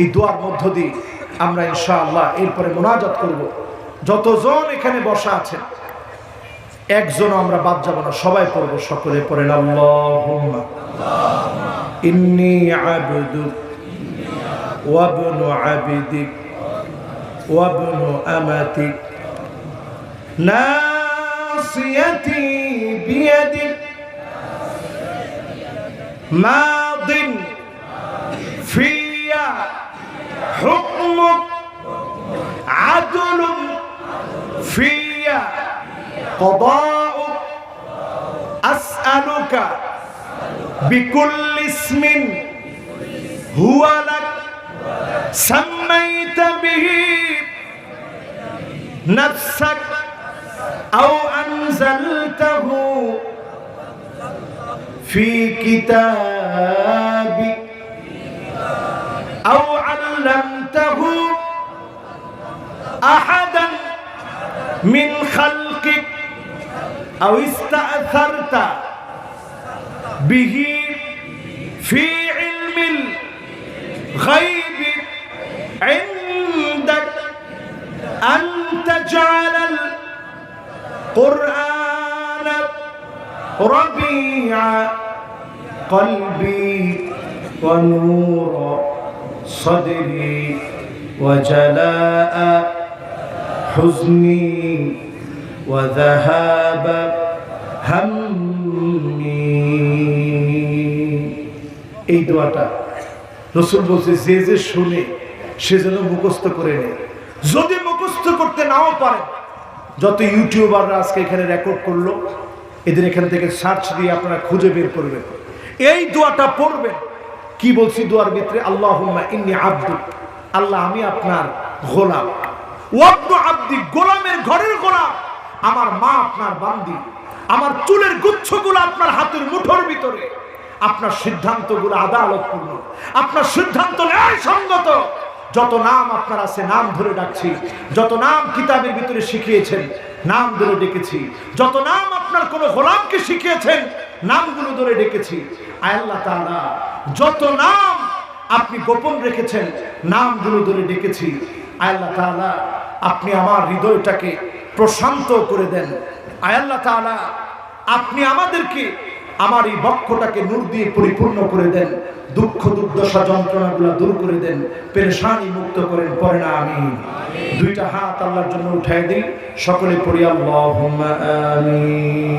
এই দোয়ার মধ্য দিয়ে আমরা ইনশাআল্লাহ এরপরে মোনাজাত করব যতজন এখানে বসা আছেন একজনও আমরা বাদ যাব না সবাই পড়বো সকলে পড়েন আল্লাহুম্মা ইন্নি আবদুক ওয়াবনু আবিদিক ওয়াবনু আমাতিক ناصيتي بيدك ماض حكمك عدل في قضاؤك أسألك بكل اسم هو لك سميت به نفسك أو أنزلته في كتابك أو علمته أحدا من خلقك أو استأثرت به في علم الغيب عندك أن تجعل القرآن ربيع قلبي ونور صدري وجلاء حزني وذهاب همي এই দোয়াটা রসুল বলছে যে যে শুনে সে যেন মুখস্থ করে নেয় যদি মুখস্থ করতে নাও পারে যত ইউটিউবাররা আজকে এখানে রেকর্ড করলো এদের এখান থেকে সার্চ দিয়ে আপনারা খুঁজে বের করবেন এই দোয়াটা পড়বেন কি বলছি দোয়ার ভিতরে আল্লাহ ইন্নি আব্দু আল্লাহ আমি আপনার গোলাম ওয়াব্দু আব্দি গোলামের ঘরের গোলাম। আমার মা আপনার বান্দি। আমার চুলের গুচ্ছগুলো আপনার হাতের মুঠোর ভিতরে। আপনার সিদ্ধান্তগুলো আদালতপূর্ণ। আপনার সিদ্ধান্ত ন্যায় সঙ্গত যত নাম আপনার আছে, নাম ধরে ডাকছি। যত নাম কিতাবের ভিতরে শিখিয়েছেন, নাম ধরে ডেকেছি। যত নাম আপনার কোনো গোলামকে শিখিয়েছেন, নামগুলো ধরে ডেকেছি। আল্লাহ তাআলা, যত নাম আপনি গোপন রেখেছেন, নামগুলো ধরে ডেকেছি। আল্লাহ তাআলা আপনি আমার হৃদয়টাকে প্রশান্ত করে দেন। আয় আল্লাহ তাআলা, আপনি আমাদেরকে আমার এই বক্ষটাকে নূর দিয়ে পরিপূর্ণ করে দেন। দুঃখ, দুর্দশা যন্ত্রণাগুলো দূর করে দেন। পেরেশানি মুক্ত করেন পরে না আমি দুইটা হাত আল্লাহর জন্য উঠাই দিই। সকলে পড়ি আল্লাহ আমিন।